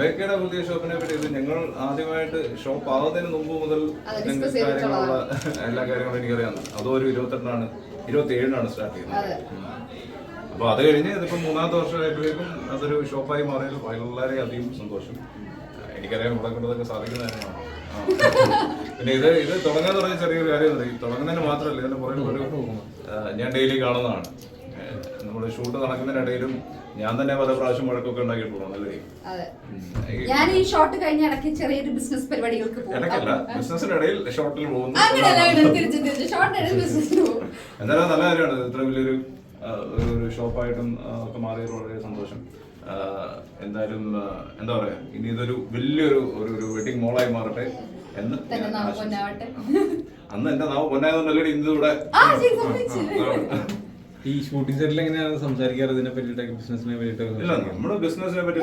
റബേക്കയുടെ പുതിയ ഷോപ്പിനെ പറ്റി ഇത് ഞങ്ങൾ ആദ്യമായിട്ട് ഷോപ്പ് ആവുന്നതിന് മുമ്പ് മുതൽ കാര്യങ്ങളുള്ള എല്ലാ കാര്യങ്ങളും എനിക്കറിയാം. അതോ ഒരു ഇരുപത്തെട്ടാണ് ഇരുപത്തി ഏഴിനാണ് സ്റ്റാർട്ട് ചെയ്യുന്നത്. അപ്പൊ അത് കഴിഞ്ഞ് ഇതിപ്പോ മൂന്നാമത്തെ വർഷമായപ്പോഴേക്കും അതൊരു ഷോപ്പായി മാറിയത് വളരെ അധികം സന്തോഷം. എനിക്കറിയാം ഇവിടെ കൊണ്ടതൊക്കെ സാധിക്കുന്ന കാര്യമാണ് പിന്നെ ഇത് ഇത് തുടങ്ങാൻ തുടങ്ങിയ ചെറിയൊരു കാര്യം ഈ തുടങ്ങുന്നതിന് മാത്രമല്ല ഇതിന്റെ പുറകിൽ ഒരു ഞാൻ ഡെയിലി കാണുന്നതാണ്. നമ്മൾ ഷൂട്ട് നടക്കുന്നതിനിടയിലും ഞാൻ തന്നെ പല പ്രാവശ്യം വഴക്കൊക്കെ അല്ലേ? അതെ. ഞാൻ ഈ ഷോട്ട് കഴിഞ്ഞ ഇടയ്ക്ക് ചെറിയൊരു ബിസിനസ് പരിപാടികൾക്ക് ബിസിനസ്സിനിടയിൽ ഷോട്ടിൽ പോകുന്നു. എന്തായാലും നല്ല കാര്യമാണ്. ഇത്ര വലിയൊരു ഒരു- ഷോപ്പായിട്ടും ഒക്കെ മാറിയത് വളരെ സന്തോഷം. എന്തായാലും എന്താ പറയാ ഇനി ഇതൊരു വലിയൊരു ഒരു ഒരു വെഡിങ് മോളായി മാറട്ടെ എന്ന്. അന്ന് എന്റെ നാവ് പൊന്നായതുകൊണ്ടല്ലേ ഇന്ന് ഈ ഷൂട്ടിംഗ് സെറ്റിൽ എങ്ങനെയാണ് സംസാരിക്കാറ്? ഇതിനെ പറ്റിയിട്ടൊക്കെ ബിസിനസിനെ ഇല്ല പറ്റിയിട്ട് നമ്മുടെ ബിസിനസിനെ പറ്റി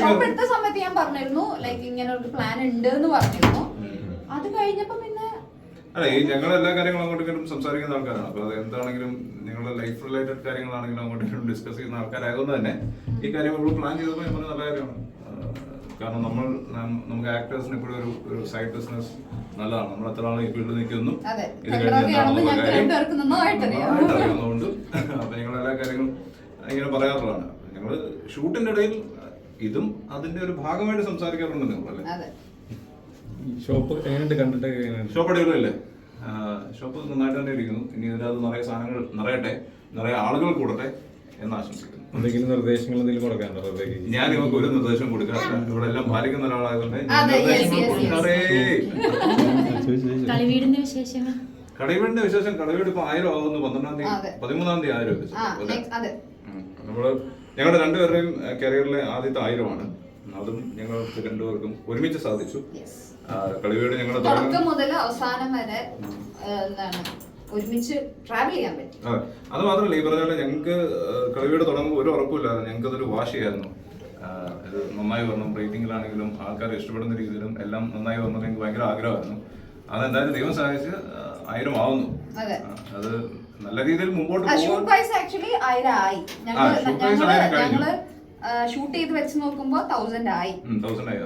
ഷോപ്പ് സമയത്ത് ഞാൻ പറഞ്ഞിരുന്നു. ലൈക്ക് ഇങ്ങനെ ഒരു പ്ലാൻ ഉണ്ട് എന്ന് പറഞ്ഞിരുന്നു അത് കഴിഞ്ഞപ്പോ പിന്നെ അല്ല ഈ ഞങ്ങൾ എല്ലാ കാര്യങ്ങളും അങ്ങോട്ടും ഇങ്ങോട്ടും സംസാരിക്കുന്ന ആൾക്കാരാണ്. അപ്പൊ അത് എന്താണെങ്കിലും നിങ്ങളുടെ ലൈഫ് റിലേറ്റഡ് കാര്യങ്ങളാണെങ്കിലും അങ്ങോട്ടും ഡിസ്കസ് ചെയ്യുന്ന ആൾക്കാരായതുകൊണ്ട് തന്നെ ഈ കാര്യം നമ്മൾ പ്ലാൻ ചെയ്തപ്പോൾ നല്ല കാര്യമാണ്. കാരണം നമ്മൾ നമുക്ക് ആക്ടേഴ്സിന് ഇപ്പോഴും ഒരു ഒരു സൈഡ് ബിസിനസ് നല്ലതാണ്. നമ്മൾ എത്ര ആളും ഈ ഫീൽഡിൽ നിൽക്കുന്നു അതെ. ഇത് കഴിഞ്ഞുകൊണ്ട്. അപ്പൊ ഞങ്ങൾ എല്ലാ കാര്യങ്ങളും ഇങ്ങനെ പറയാറുള്ളതാണ്. ഞങ്ങൾ ഷൂട്ടിന്റെ ഇടയിൽ ഇതും അതിന്റെ ഒരു ഭാഗമായിട്ട് സംസാരിക്കാറുണ്ട് നിങ്ങൾ അല്ലേ? അതെ. ഷോപ്പ് എങ്ങനെയുണ്ട്? കണ്ടിട്ട് ഷോപ്പ് അടിപൊളിയല്ലേ? ഷോപ്പ് നന്നായിട്ട് തന്നെ ഇരിക്കുന്നു. ഇനി ഇതിനകത്ത് നിറയെ സാധനങ്ങൾ നിറയട്ടെ? നിറയെ ആളുകൾ കൂടട്ടെ എന്ന് ആശംസിക്കുന്നു. എന്തെങ്കിലും നിർദ്ദേശങ്ങൾ എന്തെങ്കിലും കൊടുക്കാനുണ്ടോ റബേക്ക് ഞാൻ നിങ്ങൾക്ക് ഒരു നിർദ്ദേശം കൊടുക്കാറില്ല. ഇവിടെ എല്ലാം പാലിക്കുന്ന ഒരാളായതുകൊണ്ട് കളിവീടിന്റെ വിശേഷങ്ങൾ? കടവീടിന്റെ വിശേഷം കടവീട് ഇപ്പൊ ആയിരം ആവുന്നു പന്ത്രണ്ടാം. തീയതി പതിമൂന്നാം തീയതി ആയിരം. നമ്മൾ ഞങ്ങളുടെ രണ്ടുപേരുടെയും കരിയറിലെ ആദ്യത്തെ ആയിരമാണ്. അതും ഞങ്ങൾ രണ്ടുപേർക്കും ഒരുമിച്ച് സാധിച്ചു. കളിവീട് ഞങ്ങളുടെ തുടക്കം മുതൽ അവസാനം വരെ എന്താണ്? ഒരുമിച്ച് ട്രാവൽ ചെയ്യാൻ പറ്റി. അതെ. അത് മാത്രമല്ല ഈ പറഞ്ഞ പോലെ ഞങ്ങൾക്ക് കളിവീട് തുടങ്ങുമ്പോൾ ഒരു ഉറപ്പില്ലാതെ ഞങ്ങൾക്ക് അതൊരു വാശിയായിരുന്നു ഇത് നന്നായി വരണം റേറ്റിംഗിലാണെങ്കിലും ആൾക്കാർ ഇഷ്ടപ്പെടുന്ന രീതിയിലും എല്ലാം നന്നായി വരണം എനിക്ക് ഭയങ്കര ആഗ്രഹമായിരുന്നു. അതെന്തായാലും ദൈവം സഹായിച്ച് ആയിരം ആവുന്നു. അതെ. നല്ല രീതിയിൽ മുമ്പോട്ട് ആക്ച്വലി ആയിരം ആയി. ഞങ്ങൾ ഷൂട്ട് ചെയ്ത് വെച്ച് നോക്കുമ്പോ തൗസൻഡ് ആയി. ആയി.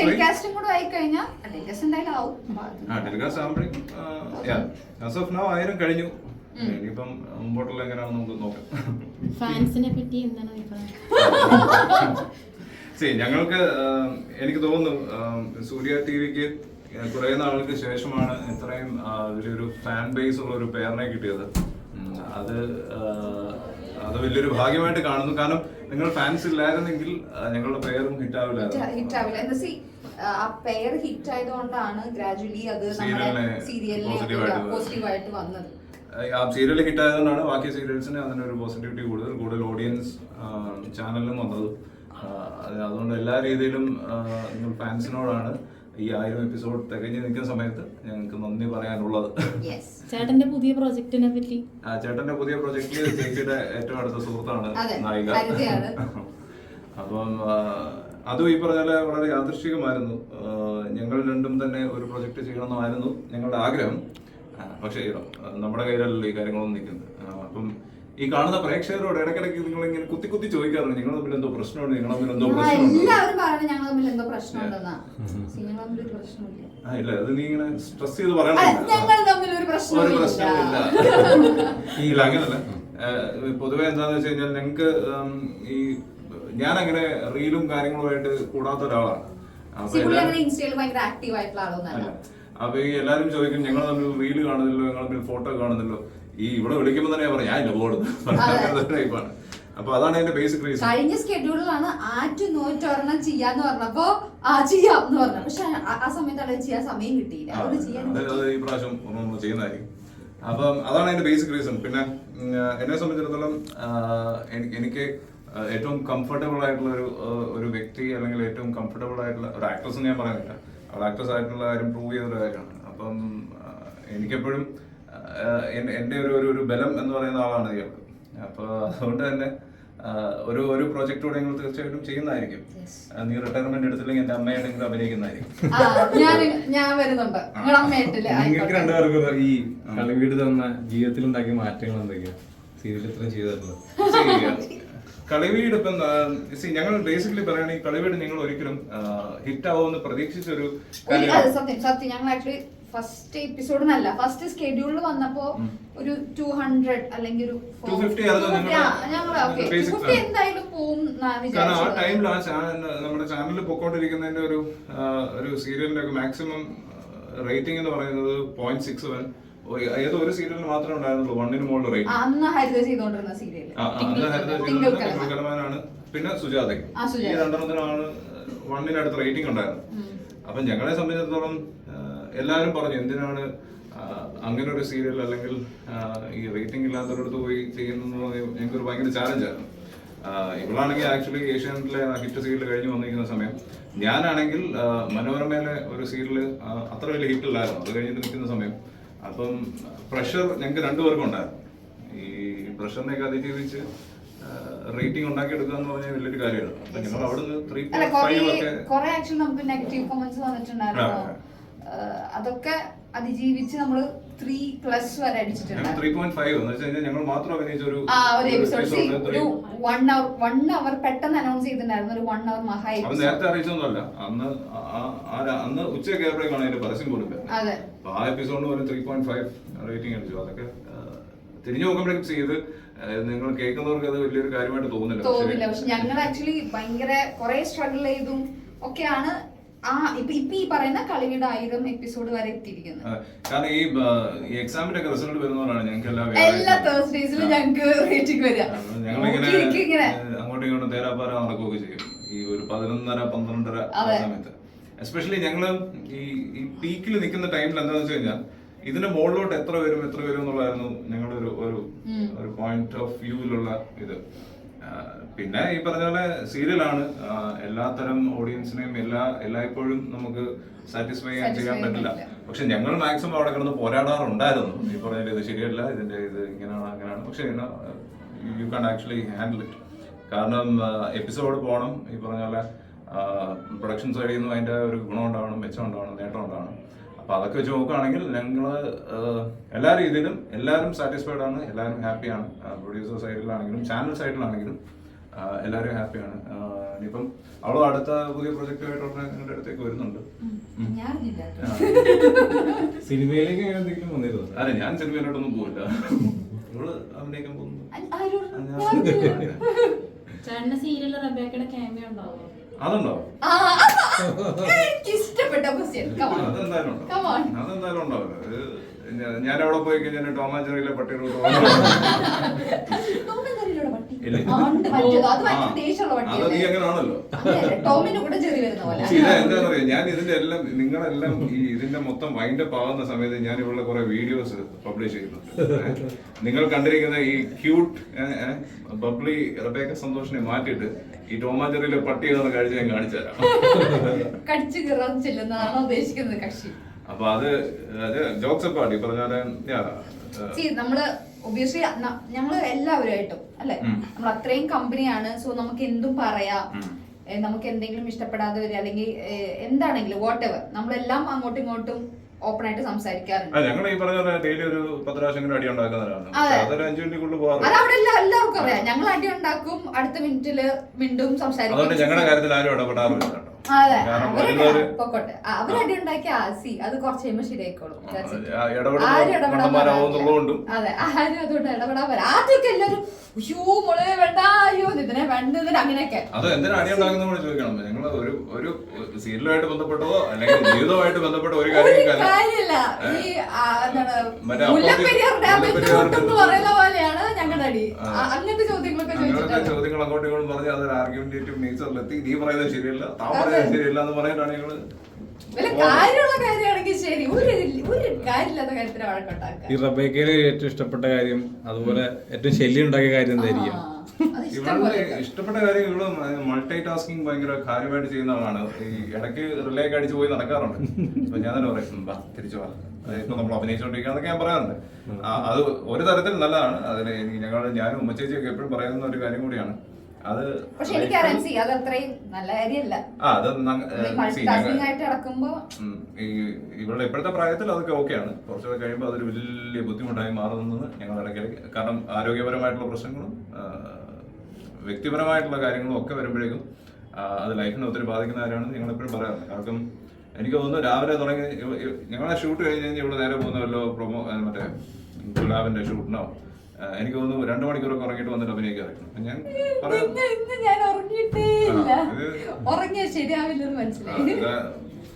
ടെലികാസ്റ്റും കൂടെ ആയി കഴിഞ്ഞാൽ ടെലികാസ്റ്റ് എന്തായാലും ആവും. ആയിരം കഴിഞ്ഞു. ഇനിയിപ്പം മുമ്പോട്ടുള്ള എങ്ങനെയാണെന്ന് നമുക്ക് നോക്കാം. ഫാൻസിനെ പറ്റി എന്താണ് ഞങ്ങൾക്ക് എനിക്ക് തോന്നുന്നു സൂര്യ ടി വിക്ക് കുറെ നാളുകൾക്ക് ശേഷമാണ് ഇത്രയും ഒരു വലിയൊരു ഫാൻ ബേസ് ഉള്ള ഒരു പേരിനെ കിട്ടിയത്. അത് അത് വലിയൊരു ഭാഗ്യമായിട്ട് കാണുന്നു. കാരണം നിങ്ങൾ ഫാൻസ് ഇല്ലായിരുന്നെങ്കിൽ ഞങ്ങളുടെ പേരും ഹിറ്റ് ആവില്ല ഹിറ്റ് ആവില്ല. എന്താ ആ പെയർ ഹിറ്റ് ആയതുകൊണ്ടാണ് ഗ്രാജുവലി അത് സീരിയലിനെ positive വന്നത്. ആ സീരിയൽ ഹിറ്റ് ആയതുകൊണ്ടാണ് ബാക്കി സീരിയൽസിന് അതിനൊരു പോസിറ്റിവിറ്റി കൂടുതൽ കൂടുതൽ ഓഡിയൻസ് ചാനലിലും വന്നത്. അതുകൊണ്ട് എല്ലാ രീതിയിലും നിങ്ങൾ ഫാൻസിനോടാണ് ഈ ആയിരം എപ്പിസോഡ് തികഞ്ഞു നിൽക്കുന്ന സമയത്ത് ഞങ്ങൾക്ക് നന്ദി പറയാനുള്ളത്. യെസ് ചേട്ടന്റെ പുതിയ പ്രോജക്റ്റിനെ പറ്റി. ആ, ചേട്ടന്റെ പുതിയ പ്രോജക്റ്റിൽ ചേച്ചിയുടെ ഏറ്റവും അടുത്ത സുഹൃത്താണ് അതെ, നായിക. അപ്പം അതും ഈ പറഞ്ഞാൽ വളരെ യാദൃശികമായിരുന്നു ഞങ്ങൾ രണ്ടും തന്നെ ഒരു പ്രൊജക്ട് ചെയ്യണമെന്നായിരുന്നു ഞങ്ങളുടെ ആഗ്രഹം. പക്ഷേ നമ്മുടെ കയ്യിലല്ലല്ലോ ഈ കാര്യങ്ങളൊന്നും നിൽക്കുന്നത്. അപ്പം ഈ കാണുന്ന പ്രേക്ഷകരോട് ഇടയ്ക്കിടയ്ക്ക് നിങ്ങൾ ഇങ്ങനെ കുത്തി കുത്തി ചോദിക്കാറുണ്ട്. നിങ്ങൾ തമ്മിൽ എന്തോ പ്രശ്നമുണ്ട്? നിങ്ങൾ തമ്മിൽ എന്തോ എല്ലാവരും പറയുന്നത് ഞങ്ങൾ തമ്മിൽ എന്തോ പ്രശ്നമുണ്ടെന്നാ. ഞങ്ങൾ തമ്മിൽ ഒരു പ്രശ്നമില്ല ആ ഇല്ല അത് നീ ഇങ്ങനെ സ്ട്രെസ് ചെയ്ത് അല്ല, പറയണില്ല ഞങ്ങൾ തമ്മിൽ ഒരു ഒരു പ്രശ്നമില്ല ഇല്ല അങ്ങനല്ല. പൊതുവെ എന്താന്ന് വെച്ച് കഴിഞ്ഞാൽ ഞങ്ങൾക്ക് ഈ ഞാൻ അങ്ങനെ റീലും കാര്യങ്ങളുമായിട്ട് കൂടാത്ത ഒരാളാണ്. ഇൻസ്റ്റയിൽ ഭയങ്കര ആക്റ്റീവ് ആയിട്ടുള്ള ആളൊന്നല്ല. അപ്പൊ ഈ എല്ലാരും ചോദിക്കും ഞങ്ങൾ തമ്മിൽ റീൽ കാണുന്നില്ലോ ഞങ്ങൾ തമ്മിൽ ഫോട്ടോ കാണുന്നില്ലോ ഈ ഇവിടെ വിളിക്കുമ്പോൾ തന്നെ പറയാം ഞാൻ ലോഡ് പോകുന്നത് ടൈപ്പാണ് അപ്പൊ അതാണ് എന്റെ ബേസിക് റീസൺ കഴിഞ്ഞ സ്കെഡ്യൂളിലാണ് ആറ്റു നോറ്റൊരെണ്ണം ചെയ്യാന്ന് പറഞ്ഞപ്പോ ആ ചെയ്യാം എന്ന് പറഞ്ഞു പക്ഷെ ആ- സമയത്ത് അവിടെ ചെയ്യാൻ സമയം കിട്ടിയില്ല. ഈ പ്രാവശ്യം ചെയ്യുന്നതായിരിക്കും. അപ്പം അതാണ് എന്റെ ബേസിക് റീസൺ പിന്നെ എന്നെ സംബന്ധിച്ചിടത്തോളം എനിക്ക് ഏറ്റവും കംഫർട്ടബിൾ ആയിട്ടുള്ള ഒരു ഒരു വ്യക്തി അല്ലെങ്കിൽ ഏറ്റവും കംഫർട്ടബിൾ ആയിട്ടുള്ള ഒരു ആക്ട്രസ് ഞാൻ പറയുന്നില്ല അവൾ ആക്ട്രസ് ആയിട്ടുള്ള കാര്യം പ്രൂവ് ചെയ്ത ഒരു കാര്യമാണ്. അപ്പം എനിക്കെപ്പോഴും എന്റെ ഒരു ഒരു- ഒരു ബലം എന്ന് പറയുന്ന ആളാണ് ഇയാൾ അപ്പോൾ അതുകൊണ്ട് തന്നെ ഒരു ഒരു പ്രോജക്റ്റ് കൂടെ ഞങ്ങൾ തീർച്ചയായിട്ടും ചെയ്യുന്നതായിരിക്കും. നീ റിട്ടയർമെന്റ് എടുത്തില്ലെങ്കിൽ എന്റെ അമ്മയായിട്ടെങ്കിലും അഭിനയിക്കുന്നതായിരിക്കും. ആ, ഞാൻ ഞാൻ വരുന്നുണ്ട്. നിങ്ങളുടെ അമ്മയായിട്ടില്ലേ നിങ്ങൾക്ക് രണ്ടുപേർക്കും ഈ കളിവീട് തന്ന ജീവിതത്തിൽ ഉണ്ടാക്കിയ മാറ്റങ്ങൾ എന്തൊക്കെയാ സീരിയൽ ഇത്രയും ചെയ്തിട്ടുള്ളത്. കളിവീട് ഇപ്പം സി ഞങ്ങൾ ബേസിക്കലി പറയുകയാണെങ്കിൽ കളിവീട് നിങ്ങൾ ഒരിക്കലും ഹിറ്റ് ആവുമെന്ന് പ്രതീക്ഷിച്ച ഒരു സത്യം സത്യം. ഞങ്ങൾ ആക്ച്വലി ഫസ്റ്റ് എപ്പിസോഡ് അല്ല ഫസ്റ്റ് സ്കെഡ്യൂളിൽ വന്നപ്പോ ഒരു ടു ഹൺഡ്രഡ് അല്ലെങ്കിൽ ഒരു 250 ആയിരുന്നു ഞങ്ങളുടെ ഞങ്ങൾ ഓക്കെ basic ഫിഫ്റ്റി ആണ്. എന്തായാലും പോകും കാരണം ആ ടൈമിൽ ആ നമ്മുടെ ചാനലിൽ പൊക്കോണ്ടിരിക്കുന്നതിന്റെ ഒരു ഒരു സീരിയലിന്റെ മാക്സിമം റേറ്റിംഗ് എന്ന് പറയുന്നത് പോയിന്റ് സിക്സ് സെവൻ ഏതോ ഒരു സീരിയലിന് മാത്രമേ ഉണ്ടായിരുന്നുള്ളൂ. വണ്ണിന് മുകളിൽ അന്ന് ഹരിത ചെയ്തോണ്ടിരുന്ന പിന്നെ സുജാതയ്ക്ക്. ആ, സുജാത. ഈ രണ്ടെണ്ണത്തിനാണ് വണ്ണിനടുത്ത് റേറ്റിംഗ് ഉണ്ടായിരുന്നു അപ്പൊ ഞങ്ങളെ സംബന്ധിച്ചിടത്തോളം എല്ലാരും എല്ലാവരും പറഞ്ഞു എന്തിനാണ് അങ്ങനെ ഒരു സീരിയൽ അല്ലെങ്കിൽ ഈ റേറ്റിംഗ് ഇല്ലാത്തവരടുത്ത് പോയി ചെയ്യുന്നത് ഞങ്ങൾക്കൊരു ഭയങ്കര ചാലഞ്ചായിരുന്നു ഇവളാണെങ്കിൽ ആക്ച്വലി ഏഷ്യാനെറ്റിലെ ഹിറ്റ് സീരിയൽ കഴിഞ്ഞ് വന്നിരിക്കുന്ന സമയം. ഞാനാണെങ്കിൽ മനോരമയിലെ ഒരു സീരിയൽ അത്ര വലിയ ഹിറ്റ് ഇല്ലായിരുന്നു അത് കഴിഞ്ഞിട്ട് നിൽക്കുന്ന സമയം. അപ്പം പ്രഷർ ഞങ്ങൾക്ക് രണ്ടുപേർക്കും ഉണ്ടായിരുന്നു. ഈ പ്രഷറിനെയൊക്കെ അതിജീവിച്ച് റേറ്റിംഗ് ഉണ്ടാക്കി എടുക്കുക എന്ന് പറഞ്ഞാൽ വലിയൊരു കാര്യമാണ് അപ്പൊ ഞങ്ങൾ അവിടുന്ന് ത്രീ പോയിന്റ് ഫൈവ് ഒക്കെ കൊറേ ആക്ച്വലി നമുക്ക് നെഗറ്റീവ് കമന്റ്സ് വന്നിട്ടുണ്ടായിരുന്നു. അതൊക്കെ അതിജീവിച്ച് നമ്മൾ ത്രീ പ്ലസ് വരെ അടിച്ചിട്ടുണ്ട്. ത്രീ പോയിന്റ് ഫൈവ് എന്ന് വെച്ച് കഴിഞ്ഞാൽ ഞങ്ങൾ മാത്രം അഭിനയിച്ച ഒരു ഒരു episode one hour one hour പെട്ടെന്ന് അനൗൺസ് ചെയ്തിട്ടുണ്ടായിരുന്നു ഒരു വൺ അവർ മഹാ നേരത്തെ അറിയിച്ചൊന്നുമല്ല അന്ന് അന്ന് ഉച്ചയൊക്കെ ആയപ്പോഴേക്കാണ് അതിന്റെ പരസ്യം കൊടുക്കുക. അതെ. ആ എപ്പിസോഡിന് ഒരു ത്രീ പോയിന്റ് ഫൈവ് റേറ്റിംഗ് അടിച്ചു അതൊക്കെ തിരിഞ്ഞു നോക്കുമ്പോഴേക്കും ചെയ്ത് നിങ്ങൾ കേൾക്കുന്നവർക്ക് അത് വലിയൊരു കാര്യമായിട്ട് തോന്നില്ല തോന്നില്ല. പക്ഷെ ഞങ്ങൾ ആക്ച്വലി ഭയങ്കര കുറെ സ്ട്രഗിൾ ചെയ്തും ഒക്കെയാണ് ആ ഇപ്പൊ ഇപ്പൊ ഈ പറയുന്ന കളിയുടെ ആയിരം എപ്പിസോഡ് വരെ എത്തിയിരിക്കുന്നു. കാരണം ഈ എക്സാമിന്റെ ഒക്കെ റിസൾട്ട് വരുന്നവരാണ് ഞങ്ങൾക്ക് എല്ലാ എല്ലാ വ്യാഴാഴ്ചയും. തേഴ്സ്ഡേസിലും ആ. ഞങ്ങൾക്ക് റേറ്റിംഗ് വരിക ഞങ്ങളിങ്ങനെ ഇങ്ങനെ അങ്ങോട്ടും ഇങ്ങോട്ടും തേരാപ്പാര നടക്കുകയൊക്കെ ചെയ്യും. ഈ ഒരു പതിനൊന്നര പന്ത്രണ്ടര. സമയത്ത്. എസ്പെഷ്യലി ഞങ്ങൾ ഈ ഈ പീക്കിൽ നിൽക്കുന്ന ടൈമിൽ എന്താണെന്ന് വെച്ച് കഴിഞ്ഞാൽ ഇതിന്റെ മുകളിലോട്ട് എത്ര വരും എത്ര വരും എന്നുള്ളതായിരുന്നു ഞങ്ങളുടെ ഒരു ഒരു പോയിന്റ് ഓഫ് വ്യൂവിലുള്ള ഇത്. പിന്നെ ഈ പറഞ്ഞ പോലെ സീരിയലാണ് എല്ലാത്തരം ഓഡിയൻസിനെയും എല്ലാ എല്ലായ്പ്പോഴും നമുക്ക് സാറ്റിസ്ഫൈ ചെയ്യാൻ ചെയ്യാൻ പറ്റില്ല. പക്ഷെ ഞങ്ങൾ മാക്സിമം അവിടെ കിടന്ന് പോരാടാറുണ്ടായിരുന്നു. ഈ പറഞ്ഞ ഇത് ശരിയല്ല ഇതിന്റെ ഇത് ഇങ്ങനെയാണ് അങ്ങനെയാണ്. പക്ഷെ you can actually handle it കാരണം എപ്പിസോഡ് പോകണം ഈ പറഞ്ഞ പോലെ പ്രൊഡക്ഷൻ സൈഡിൽ നിന്ന് അതിന്റെ ഒരു ഗുണം ഉണ്ടാവണം മെച്ചം ഉണ്ടാവണം നേട്ടം ഉണ്ടാവണം. അപ്പൊ അതൊക്കെ വെച്ച് നോക്കുകയാണെങ്കിൽ ഞങ്ങൾ എല്ലാ രീതിയിലും എല്ലാവരും സാറ്റിസ്ഫൈഡ് ആണ് എല്ലാവരും ഹാപ്പിയാണ് പ്രൊഡ്യൂസർ സൈഡിലാണെങ്കിലും ചാനൽ സൈഡിലാണെങ്കിലും എല്ലാവരും ഹാപ്പിയാണ് ഇനിയിപ്പം അവളും അടുത്ത പുതിയ പ്രൊജക്റ്റുമായിട്ടുള്ള നിങ്ങളുടെ അടുത്തേക്ക് വരുന്നുണ്ട്. സിനിമയിലേക്ക് എന്തെങ്കിലും വന്നിരുന്നു? അതെ ഞാൻ സിനിമയിലോട്ടൊന്നും പോയില്ല അവൾ അഭിനയിക്കാൻ പോകുന്നു. സീരിയലിൽ റബേക്കയുടെ ക്യാമിയ ഉണ്ടാവും അതുണ്ടോ ഇഷ്ടപ്പെട്ട ക്വസ്റ്റ്യൻ അതെന്തായാലും ഉണ്ടാവില്ല. ഞാൻ അവിടെ പോയി കഴിഞ്ഞാൽ ടോമാഞ്ചറിയിലെ പട്ടിയുടെ എന്താന്ന് ഞാൻ ഇതിന്റെ എല്ലാം നിങ്ങളെല്ലാം ഈ ഇതിന്റെ മൊത്തം വൈൻഡപ്പ് ആവുന്ന സമയത്ത് ഞാൻ ഇവിടെ കുറെ വീഡിയോസ് പബ്ലിഷ് ചെയ്യുന്നുണ്ട്. നിങ്ങൾ കണ്ടിരിക്കുന്ന ഈ ക്യൂട്ട് ബബ്ലി റബേക്ക സന്തോഷിനെ മാറ്റിയിട്ട് ഈ ടോമാചെറിയിലെ പട്ടി എന്ന കഴിച്ച് ഞാൻ കാണിച്ചു തരാം. കടിച്ചു കയറാൻ ചെല്ലുന്നതാണ് ഉദ്ദേശിക്കുന്നത് കക്ഷി? അപ്പൊ അത് അത് ജോക്സ് പാടി. സി നമ്മൾ ഒബിയസ്ലി ഞങ്ങൾ എല്ലാവരുമായിട്ടും അല്ലെ? നമ്മൾ അത്രയും കമ്പനിയാണ് സോ നമുക്ക് എന്തും പറയാം. നമുക്ക് എന്തെങ്കിലും ഇഷ്ടപ്പെടാതെ വരിക അല്ലെങ്കിൽ എന്താണെങ്കിലും വാട്ട് എവർ നമ്മളെല്ലാം അങ്ങോട്ടും ഇങ്ങോട്ടും ഓപ്പൺ ആയിട്ട് സംസാരിക്കാറുണ്ട്. ഞങ്ങൾ ഈ പറഞ്ഞ ഡെയിലി ഒരു പത്ത് പ്രാവശ്യം അടി ഉണ്ടാക്കുന്നവരാണ്. അതൊരു അഞ്ചു മിനിറ്റിക്കുള്ളിൽ അത് അവിടെ എല്ലാവർക്കും അറിയാം. ഞങ്ങൾ അടി ഉണ്ടാക്കും അടുത്ത മിനിറ്റിൽ വീണ്ടും സംസാരിക്കും അതുകൊണ്ട് ഞങ്ങളുടെ കാര്യത്തിൽ ആരും ഇടപെടാറില്ല അവരടി സി അത് കുറച്ച് കഴിയുമ്പോ ശരിയായിക്കോളും. That's it. ആ, ഇടപെടുന്ന ആരും ഇടപെടാൻ അതെ ആരും അതുകൊണ്ട് ഇടപെടാൻ വരാം ആദ്യമൊക്കെ എല്ലാവരും അയ്യോ വേണ്ട അയ്യോ ഇതിനെ വേണ്ട ഇതിനെ അങ്ങനെയൊക്കെ. അത് എന്തിനാ അടി ഉണ്ടാക്കുന്ന കൂടെ ചോദിക്കണം. ഞങ്ങൾ ഒരു ഒരു സീരിയലുമായിട്ട് ബന്ധപ്പെട്ടതോ അല്ലെങ്കിൽ ജീവിതമായിട്ട് ബന്ധപ്പെട്ട ഒരു കാര്യമില്ല. ഈ എന്താണ് മുല്ലപ്പെരിയാർ പറയുന്ന പോലെയാണ് ആ, അങ്ങനത്തെ ചോദ്യങ്ങളൊക്കെ അങ്ങനത്തെ ചോദ്യങ്ങൾ അങ്ങോട്ടും ഇങ്ങോട്ടും പറഞ്ഞ് അതൊരു ആർഗ്യുമെന്റേറ്റീവ് നേച്ചറിലെത്തി നീ പറയുന്നത് ശരിയല്ല താൻ പറയുന്നത് ശരിയല്ല എന്ന് പറയാനാണ് ഞങ്ങൾ ഈ റബേക്കയിൽ ഏറ്റവും ഇഷ്ടപ്പെട്ട കാര്യം അതുപോലെ ഏറ്റവും ശല്യം ഉണ്ടാക്കിയ കാര്യം എന്തായിരിക്കും? ആ, അത് ഇഷ്ടം ഇവളുടെ ഇഷ്ടപ്പെട്ട കാര്യം ഇവൾ മൾട്ടി ടാസ്കിങ് ഭയങ്കര കാര്യമായിട്ട് ചെയ്യുന്ന ആളാണ്. ഈ ഇടയ്ക്ക് റിലേക്ക് അടിച്ച് പോയി നടക്കാറുണ്ട്. അപ്പൊ ഞാൻ തന്നെ പറയും "ഉം, തിരിച്ചു വാ. ഇപ്പൊ നമ്മൾ അഭിനയിച്ചുകൊണ്ടിരിക്കുകയെന്നൊക്കെ ഞാൻ പറയാറുണ്ട്. അത് ഒരു തരത്തിൽ നല്ലതാണ്. അതിന് ഞങ്ങൾ ഞാനും ഉമ്മച്ചേച്ചിയൊക്കെ എപ്പോഴും പറയുന്ന ഒരു കാര്യം കൂടിയാണ്. അത് പക്ഷെ എനിക്കറിയാം സി അത് അത്രയും നല്ല കാര്യമല്ല ഇവളുടെ ഇപ്പോഴത്തെ പ്രായത്തിൽ അതൊക്കെ ഓക്കെയാണ്. കുറച്ചുകൂടെ കഴിയുമ്പോൾ അതൊരു വലിയ ബുദ്ധിമുട്ടായി മാറുന്നത് ഞങ്ങൾ ഇടയ്ക്കിടയ്ക്ക് കാരണം ആരോഗ്യപരമായിട്ടുള്ള പ്രശ്നങ്ങളും വ്യക്തിപരമായിട്ടുള്ള കാര്യങ്ങളും ഒക്കെ വരുമ്പോഴേക്കും അത് ലൈഫിനെ ഒത്തിരി ബാധിക്കുന്ന കാര്യമാണ് ഞങ്ങൾ എപ്പോഴും പറയാറുണ്ട്. കാരണം എനിക്ക് തോന്നുന്നു രാവിലെ തുടങ്ങി ഞങ്ങളെ ഷൂട്ട് കഴിഞ്ഞ് കഴിഞ്ഞ് ഇവിടെ നേരെ പോകുന്നവല്ലോ പ്രൊമോ മറ്റേ ഗുലാബിന്റെ ഷൂട്ടിനോ എനിക്ക് തോന്നുന്നു രണ്ടു മണിക്കൂറൊക്കെ ഉറങ്ങിയിട്ട് വന്നിട്ട് അഭിനയിക്കാൻ ഞാൻ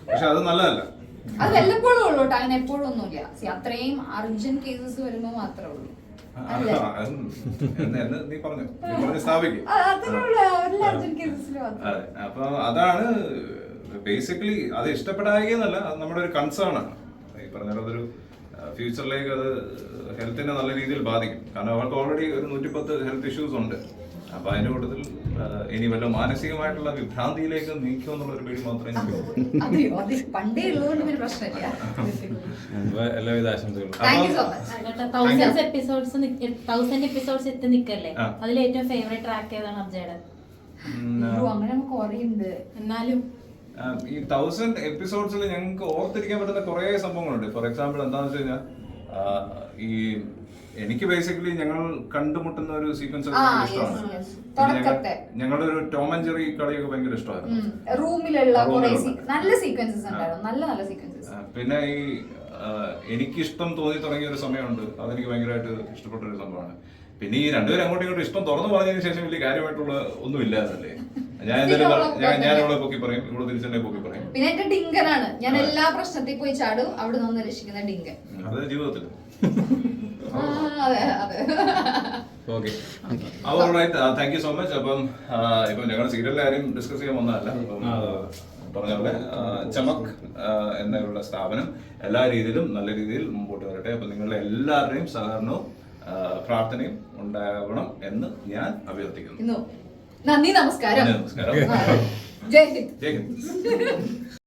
പക്ഷെ അത് നല്ലതല്ല. അത് വല്ലപ്പോഴും ഉള്ളൂ കേട്ടോ. അങ്ങനെ എപ്പോഴും ഒന്നുമില്ല. See, അത്രയും അർജന്റ് കേസസ് വരുമ്പോ മാത്രമേ ഉള്ളൂ. അപ്പൊ അതാണ് ബേസിക്കലി അത് ഇഷ്ടപ്പെടായെന്നല്ല അത് നമ്മുടെ ഒരു കൺസേൺ ആണ്. ഈ പറഞ്ഞ പോലെ അതൊരു ഫ്യൂച്ചറിലേക്ക് അത് ഹെൽത്തിനെ നല്ല രീതിയിൽ ബാധിക്കും. കാരണം അവൾക്ക് ഓൾറെഡി ഒരു നൂറ്റിപ്പത്ത് ഹെൽത്ത് ഇഷ്യൂസ് ഉണ്ട്. അപ്പൊ അതിന്റെ കൂട്ടത്തിൽ ഇനി വല്ല മാനസികമായിട്ടുള്ള വിഭ്രാന്തിയിലേക്ക് നീക്കും എന്നുള്ളൊരു പേടി മാത്രമേ എല്ലാവിധ ആശംസകളും. എത്തി. അതിൽ ഏറ്റവും ഫേവറേറ്റ് ട്രാക്ക് ഏതാണ് അബ്ജയുടെ? അങ്ങനെ നമുക്ക് ഉണ്ട് എന്നാലും ഈ തൗസൻഡ് എപ്പിസോഡ്സിൽ ഞങ്ങൾക്ക് ഓർത്തിരിക്കാൻ പറ്റുന്ന കുറേ സംഭവങ്ങളുണ്ട്. ഫോർ എക്സാമ്പിൾ എന്താണെന്ന് വെച്ച് കഴിഞ്ഞാൽ ഈ എനിക്ക് ബേസിക്കലി ഞങ്ങൾ കണ്ടുമുട്ടുന്ന ഒരു സീക്വൻസ് ഭയങ്കര ഇഷ്ടമാണ്. ഞങ്ങളുടെ ഒരു ടോം ആൻഡ് ജെറി കളിയൊക്കെ ഭയങ്കര ഇഷ്ടമായിരുന്നു. റൂമിലുള്ള നല്ല സീക്വൻസസ് നല്ല നല്ല സീക്വൻസസ് പിന്നെ ഈ എനിക്ക് എനിക്കിഷ്ടം തോന്നി തുടങ്ങിയ ഒരു സമയമുണ്ട്. അതെനിക്ക് ഭയങ്കരമായിട്ട് ഇഷ്ടപ്പെട്ട ഒരു സംഭവമാണ്. പിന്നെ ഈ രണ്ടുപേരും അങ്ങോട്ടും ഇങ്ങോട്ടും ഇഷ്ടം തുറന്നു പറഞ്ഞതിന് ശേഷം വലിയ കാര്യമായിട്ടുള്ള ഒന്നും ഇല്ലാതല്ലേ ഞാൻ എന്തായാലും പറ- ഞാൻ ഞാൻ ഇവിടെ പൊക്കി പറയും. ഇവിടെ തിരിച്ചെന്നെ പൊക്കി പറയും. പിന്നെ എന്റെ ഡിങ്കനാണ്. ഞാൻ എല്ലാ പ്രശ്നത്തിൽ പോയി ചാടും. അവിടെ നിന്ന് രക്ഷിക്കുന്ന ഡിങ്കൻ. അത് ജീവിതത്തിൽ. ആ, അതെ അതെ. Okay thank you so much അപ്പം ആ, ഇപ്പം ഞങ്ങൾ സീരിയലിലെ കാര്യം ഡിസ്കസ് ചെയ്യാൻ വന്നതല്ല. അപ്പം, ആ, പറഞ്ഞ പോലെ ആ, ചമക് ആ, എന്നുള്ള സ്ഥാപനം എല്ലാ രീതിയിലും നല്ല രീതിയിൽ മുമ്പോട്ട് വരട്ടെ. അപ്പം നിങ്ങളുടെ എല്ലാവരുടെയും സഹകരണവും ആ, പ്രാർത്ഥനയും ഉണ്ടാകണം എന്ന് ഞാൻ അഭ്യർത്ഥിക്കുന്നു. ഇന്നു. നന്ദി നമസ്കാരം. നമസ്കാരം. ജയ് ഹിന്ദ്. ജയ് ഹിന്ദ്.